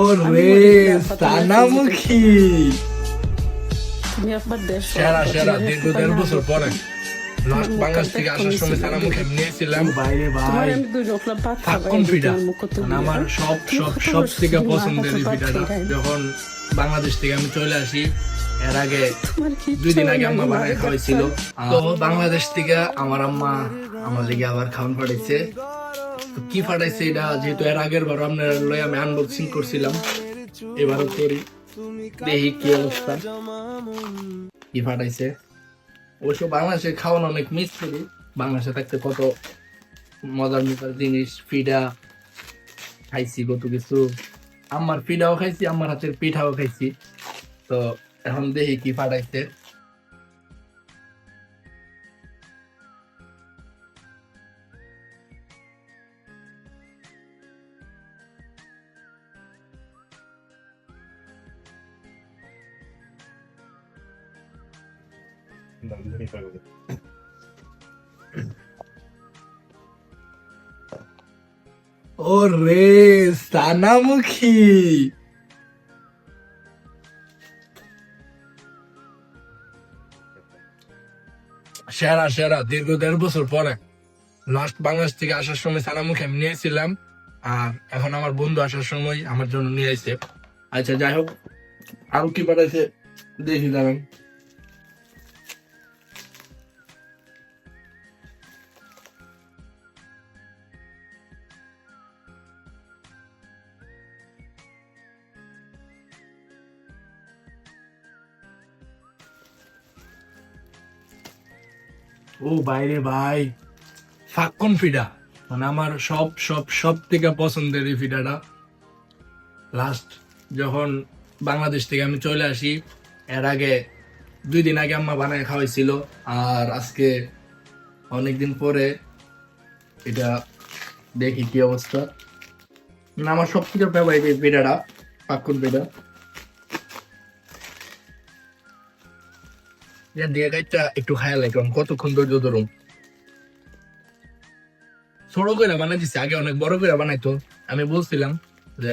ওরে সানামুখী তুমি একবার দেশ সেরা সেরা দীর্ঘ দেড় বছর পরে। লাস্ট বাংলাদেশ থেকে আসার সময় সানামুখী নিয়েছিলাম। বাইরে ভাই আমি থাকুন পিঠা মানে আমার সব সব সব থেকে পছন্দের এই পিঠাটা যখন বাংলাদেশ থেকে আমি চলে আসি এর আগে দুই দিন আগে আম্মা বানায় খাওয়াইছিল। তো বাংলাদেশ থেকে আমার আম্মা আমার লিগে আবার খাওয়ান পাঠাইছে। তো কি পাঠাইছে এটা? যেহেতু এর আগের বার আপনার লই আমি আনবক্সিং করছিলাম। এবারও করি। দেখি কি অবস্থা। কি ফাটাইছে? অবশ্য বাংলাদেশে খাওয়ানো অনেক মিস করি বাংলাদেশে থাকতে কত মজার মজার জিনিস। পিঠা খাইছি, কত কিছু। আমার পিঠাও খাইছি আমার হাতের পিঠাও খাইছি। তো এখন দেখি কি পাঠাইছে সেরা সেরা, দীর্ঘ দেড় বছর পরে। লাস্ট বাংলাদেশ থেকে আসার সময় সানামুখী আমি নিয়েছিলাম, আর এখন আমার বন্ধু আসার সময় আমার জন্য নিয়ে আসছে আচ্ছা যাই হোক, আরও কি পাঠাইছে দেখি দাঁড়ান ও বাইরে ভাই ফাক্কন ফিডা? মানে আমার সব সব সব থেকে পছন্দের এই ফিডাটা। লাস্ট যখন বাংলাদেশ থেকে আমি চলে আসি, এর আগে দুই দিন আগে আম্মা বানায় খাওয়াইছিল, আর আজকে অনেকদিন পরে এটা দেখি কি অবস্থা। না আমার সব থেকে ফেভারিট এই পিঠাটা ফাক্কন পিঠা আমি বলছিলাম যে,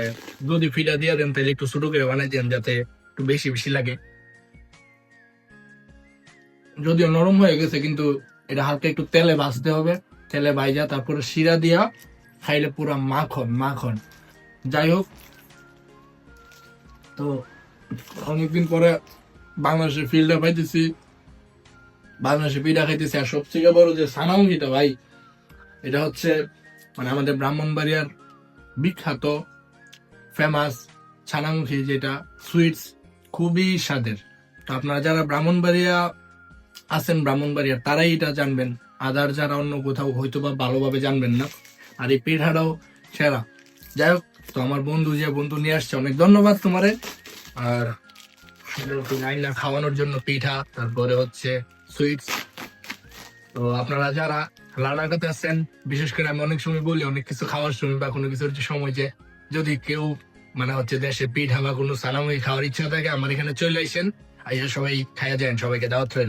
যদি দিয়ে দেন তাহলে একটু ছোট করে বানাই দেন, যাতে একটু বেশি বেশি লাগে। যদিও নরম হয়ে গেছে, কিন্তু এটা হালকা একটু তেলে ভাজতে হবে। তেলে ভাইজা, তারপরে শিরা দিয়া খাইলে পুরো মাখন মাখন। যাই হোক, তো অনেকদিন পরে বাংলাদেশের ফিল্ডে পাইতেছি। বাংলাদেশে পিঠা খাইতেছি, আর সবথেকে বড় যে সানামুখিটা ভাই, এটা হচ্ছে মানে আমাদের ব্রাহ্মণবাড়িয়ার বিখ্যাত ফেমাস ছানামুখী, যেটা সুইটস খুবই স্বাদের। তো আপনারা যারা ব্রাহ্মণবাড়িয়া আছেন, ব্রাহ্মণবাড়িয়ার, তারাই এটা জানবেন। আদার যারা অন্য কোথাও হয়তো বা ভালোভাবে জানবেন না। আর এই পিঠাটাও সেরা। যাই হোক, তো আমার বন্ধু যে বন্ধু নিয়ে আসছে, অনেক ধন্যবাদ তোমারে। আর খাওয়ানোর জন্য পিঠা, তারপরে হচ্ছে সুইটস তো আপনারা যারা লানাকাতে আছেন, বিশেষ করে আমি অনেক সময় বলি, অনেক কিছু খাওয়ার সময় বা কোনো কিছুর সময় যে যদি কেউ মানে হচ্ছে দেশে পিঠা বা কোনো সালামি খাওয়ার ইচ্ছা থাকে, আমার এখানে চলে আসেন আইসা সবাই খাইয়া যায় সবাইকে দাওয়াত রইল।